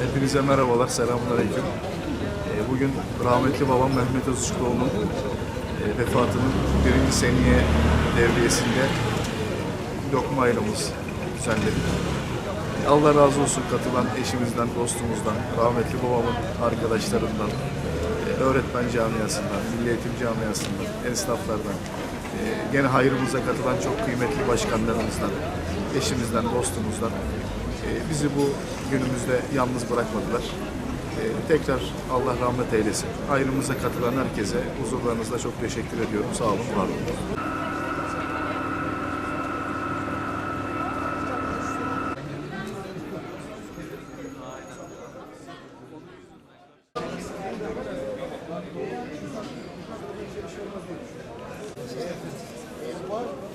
Hepinize merhabalar, selamünaleyküm. Ee, Bugün rahmetli babam Mehmet Özışıklıoğlu'nun e, vefatının birinci seniye devriyesinde lokma ayrımız düzenledik. Allah razı olsun katılan eşimizden, dostumuzdan, rahmetli babamın arkadaşlarından, e, öğretmen camiasından, milli eğitim camiasından, esnaflardan, e, gene hayrımıza katılan çok kıymetli başkanlarımızdan, eşimizden, dostumuzdan ee, bizi bu günümüzde yalnız bırakmadılar. Ee, tekrar Allah rahmet eylesin. Ayrımıza katılan herkese huzurlarınızda çok teşekkür ediyorum. Sağ olun, var olun.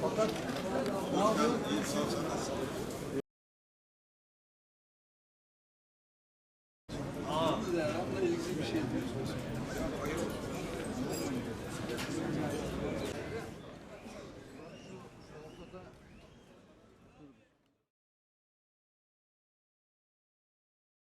Fakat ne yapıyor? Aa. Yani, bir şey diyorsun.